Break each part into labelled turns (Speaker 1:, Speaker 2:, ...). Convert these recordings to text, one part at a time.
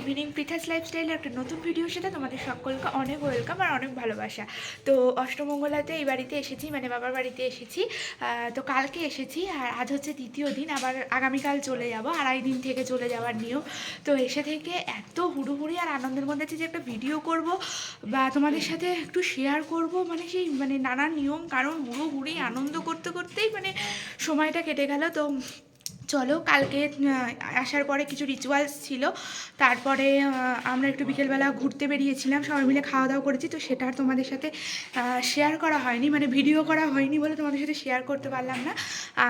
Speaker 1: Evening Pritha's লাইফস্টাইলের একটা নতুন ভিডিওর সাথে তোমাদের সকলকে অনেক ওয়েলকাম আর অনেক ভালোবাসা। তো অষ্টমঙ্গলাতে এই বাড়িতে এসেছি মানে বাবার বাড়িতে এসেছি। তো কালকে এসেছি আর আজ হচ্ছে দ্বিতীয় দিন, আবার আগামীকাল চলে যাব, আড়াই দিন থেকে চলে যাওয়ার নিয়ম। তো এসে থেকে এত হুড়ুহুড়ি আর আনন্দের মধ্যে যে একটা ভিডিও করব বা তোমাদের সাথে একটু শেয়ার করব মানে সেই মানে নানান নিয়ম, কারণ হুড়োহুড়ি, আনন্দ করতে করতেই মানে সময়টা কেটে গেল। তো চলো, কালকে আসার পরে কিছু রিচুয়ালস ছিল। তারপরে আমরা একটু বিকেলবেলা ঘুরতে বেরিয়েছিলাম, সবাই মিলে খাওয়া দাওয়া করেছি, তো সেটা আর তোমাদের সাথে শেয়ার করা হয়নি মানে ভিডিও করা হয়নি বলে তোমাদের সাথে শেয়ার করতে পারলাম না।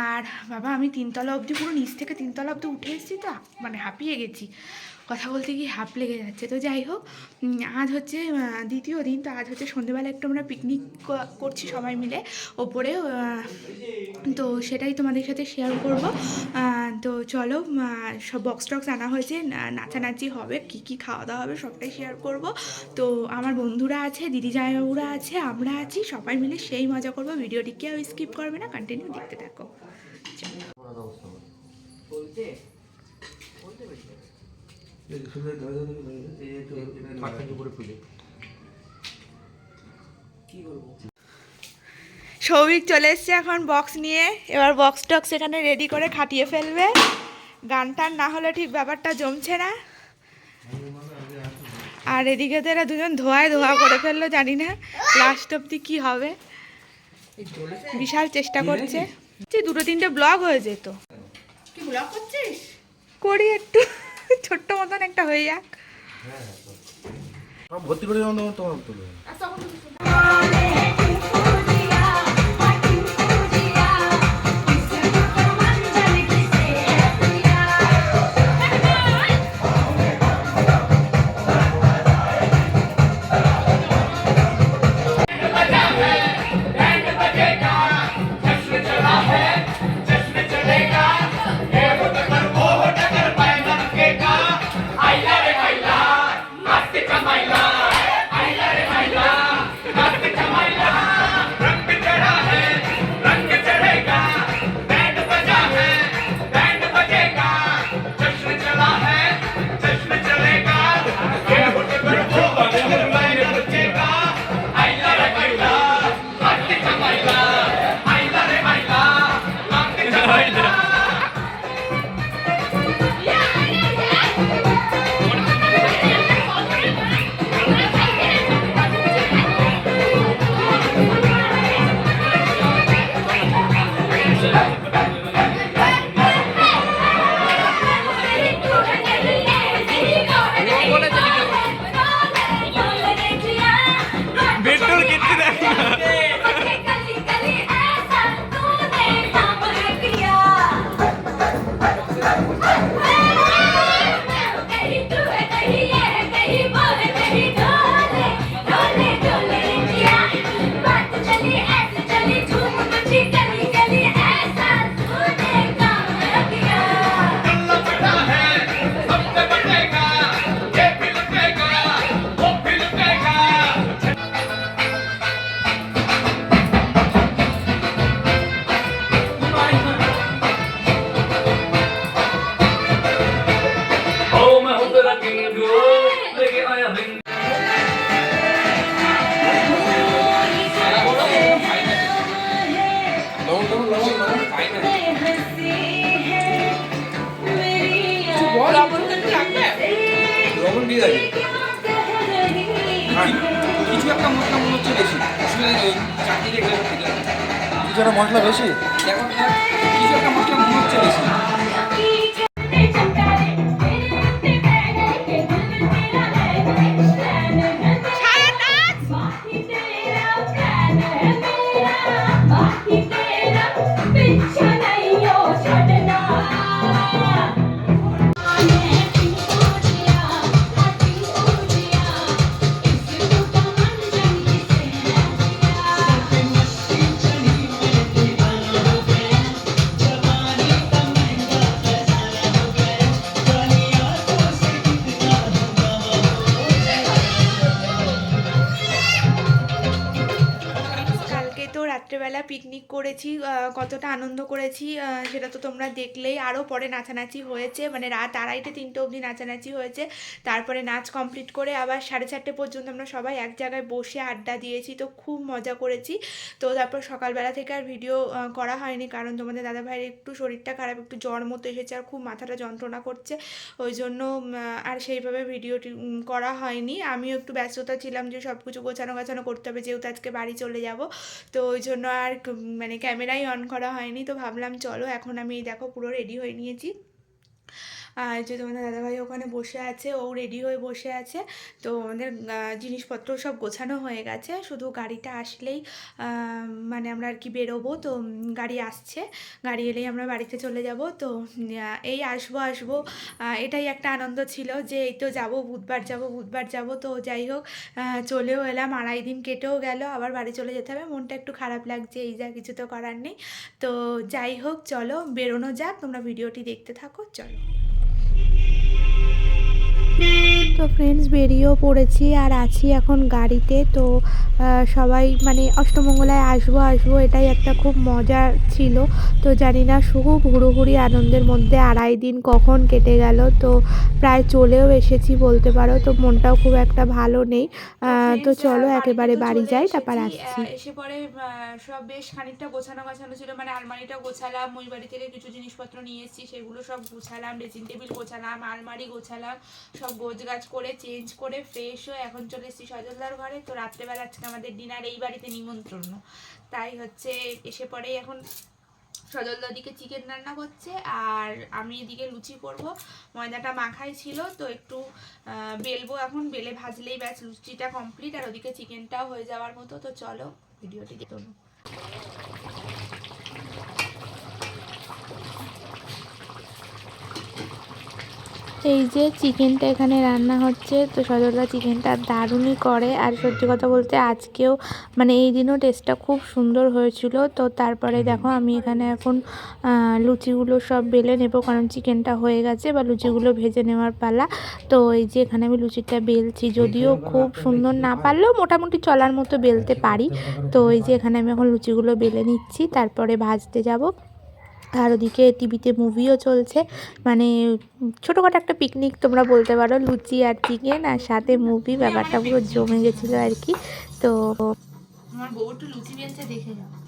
Speaker 1: আর বাবা, আমি তিনতলা অবধি, পুরো নিচ থেকে তিনতলা অবধি উঠে এসেছি তো মানে হাঁপিয়ে গেছি। কথা বলতে গিয়ে হাঁপ লেগে যাচ্ছে। তো যাই হোক আজ হচ্ছে দ্বিতীয় দিন, তো আজ হচ্ছে সন্ধেবেলা একটু আমরা পিকনিক করছি সবাই মিলে ওপরে তো সেটাই তোমাদের সাথে শেয়ার করব। তো চলো সব বক্স টক্স আনা হয়েছে না- নাচানাচি হবে কি কি খাওয়া দাওয়া হবে সবটাই শেয়ার করব। তো আমার বন্ধুরা আছে দিদি জামাইবাবুরা আছে আমরা আছি সবাই মিলে সেই মজা করব। ভিডিওটি কেউ স্কিপ করবে না কন্টিনিউ দেখতে থাকো। চলো সৌভিক চলে এসছে এখন বক্স নিয়ে। এবার বক্স টক্স এখানে রেডি করে খাটিয়ে ফেলবে। গান টান না হলে ঠিক ব্যাপারটা জমছে না। আর এদিকে তো এরা দুজন ধোয়ায় ধোয়া করে ফেলল জানি না লাস্ট অব্দি কি হবে। বিশাল চেষ্টা করছে। যে দুটো তিনটে ব্লগ হয়ে যেত।
Speaker 2: কি ব্লগ
Speaker 1: করি একটু ছোট্ট মতন একটা হয়ে যাক।
Speaker 3: ভর্তি করে লবণ আছে। যাবে
Speaker 4: কিছু একটা মশলা মনে হচ্ছে বেশি। অসুবিধা নেই চাটনি দেখলে
Speaker 3: কিছু একটা মশলা বেশি?
Speaker 4: দেখো কিছু একটা মশলা মনে হচ্ছে বেশি।
Speaker 1: পিকনিক করেছি কতটা আনন্দ করেছি সেটা তো তোমরা দেখলেই আরও পরে নাচানাচি হয়েছে মানে রাত আড়াইটে, তিনটে অবধি নাচানাচি হয়েছে। তারপরে নাচ কমপ্লিট করে আবার সাড়ে চারটে পর্যন্ত আমরা সবাই এক জায়গায় বসে আড্ডা দিয়েছি, তো খুব মজা করেছি। তো তারপর সকালবেলা থেকে আর ভিডিও করা হয়নি, কারণ তোমাদের দাদা ভাইয়ের একটু শরীরটা খারাপ, একটু জ্বর মতো এসেছে আর খুব মাথাটা যন্ত্রণা করছে। ওই জন্য আর সেইভাবে ভিডিওটি করা হয়নি। আমিও একটু ব্যস্ততা ছিলাম যে সব কিছু গোছানো গাছানো করতে হবে, যেহেতু আজকে বাড়ি চলে যাব। তো ওই জন্য আর মানে ক্যামেরাই অন করা হয়নি, তো ভাবলাম চলো এখন আমি দেখো পুরো রেডি হয়ে নিয়েছি। যে তোমাদের দাদাভাই ওখানে বসে আছে, ও রেডি হয়ে বসে আছে, তো আমাদের জিনিসপত্র সব গোছানো হয়ে গেছে, শুধু গাড়িটা আসলেই মানে আমরা আর কি বেরোবো, তো গাড়ি আসছে, গাড়ি এলেই আমরা বাড়িতে চলে যাব, তো এই আসব আসব এটাই একটা আনন্দ ছিল যে এই তো যাব, বুধবার যাব বুধবার যাব, তো যাই হোক চলেও এলাম, আড়াই দিন কেটেও গেল, আবার বাড়ি চলে যেতে হবে, মনটা একটু খারাপ লাগছে, এই যা কিছু তো করার নেই, তো যাই হোক, চলো, বেরোনো যাক, তোমরা ভিডিওটি দেখতে থাকো, চলো। তো ফ্রেন্ডস বেরিয়েও পড়েছি আর আছি এখন গাড়িতে। তো সবাই মানে অষ্টমঙ্গলায় আসব আসব এটাই একটা খুব মজা ছিল। তো জানি না খুব হুড়োহুড়ি আনন্দের মধ্যে আড়াই দিন কখন কেটে গেল। তো প্রায় চলেও এসেছি বলতে পারো, তো মনটাও খুব একটা ভালো নেই। তো চলো একেবারে বাড়ি যাই, তারপর আসছি। এসে পরে সব বেশ খানিকটা গোছানো গোছানো ছিল মানে আলমারিটা গোছালাম ওই বাড়ি থেকে কিছু জিনিসপত্র নিয়ে এসেছি, সেগুলো সব গোছালাম, ড্রেসিং টেবিল গোছালাম, আলমারি গোছালাম, সব গোছ গাছ করে, চেঞ্জ করে ফ্রেশ হয়ে এখন চলে এসেছি সজলদার ঘরে। তো রাত্রেবেলা আজকে আমাদের ডিনার এই বাড়িতে নিমন্ত্রণ। তাই হচ্ছে, এসে পরে এখন সজলদা দিকে চিকেন রান্না করছে আর আমি এদিকে লুচি করব। ময়দাটা মাখাই ছিল, তো একটু বেলবো এখন। বেলে ভাজলেই ব্যাস, লুচিটা কমপ্লিট আর ওদিকে চিকেনটাও হয়ে যাওয়ার মতো। তো চলো ভিডিওটি দেখুন এই যে চিকেনটা এখানে রান্না হচ্ছে তো সজলদা চিকেনটা দারুণই করে। আর সত্যি কথা বলতে আজকেও মানে এই দিনও টেস্টটা খুব সুন্দর হয়েছিল। তো তারপরে দেখো আমি এখানে এখন লুচিগুলো সব বেলে নেব কারণ চিকেনটা হয়ে গেছে বা লুচিগুলো ভেজে নেওয়ার পালা। তো এই যে এখানে আমি লুচিটা বেলছি যদিও খুব সুন্দর না পারলেও মোটামুটি চলার মতো বেলতে পারি। তো এই যে এখানে আমি এখন লুচিগুলো বেলে নিচ্ছি তারপরে ভাজতে যাব। আর ওদিকে টিভিতে মুভিও চলছে। মানে ছোটোখাটো একটা পিকনিক তোমরা বলতে পারো, লুচি আর চিকেন আর সাথে মুভি ব্যাপারটা পুরো জমে গেছিল আর কি। তো আমার লুচি দেখে যাও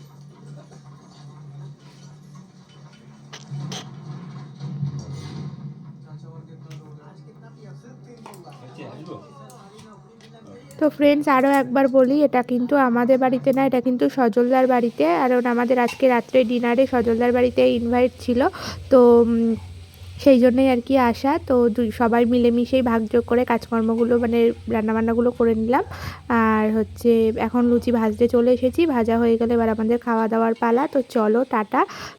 Speaker 1: তো ফ্রেন্ডস আরও একবার বলি, এটা কিন্তু আমাদের বাড়িতে না, এটা কিন্তু সজলদার বাড়িতে। কারণ আমাদের আজকে রাত্রে ডিনারে সজলদার বাড়িতে ইনভাইট ছিল। তো সেই জন্যই আর কি আসা। তো, দুই, সবাই মিলেমিশেই ভাগযোগ করে কাজকর্মগুলো মানে রান্নাবান্নাগুলো করে নিলাম। আর হচ্ছে, এখন লুচি ভাজতে চলে এসেছি। ভাজা হয়ে গেলে এবার আমাদের খাওয়া দাওয়ার পালা। তো চলো, টাটা।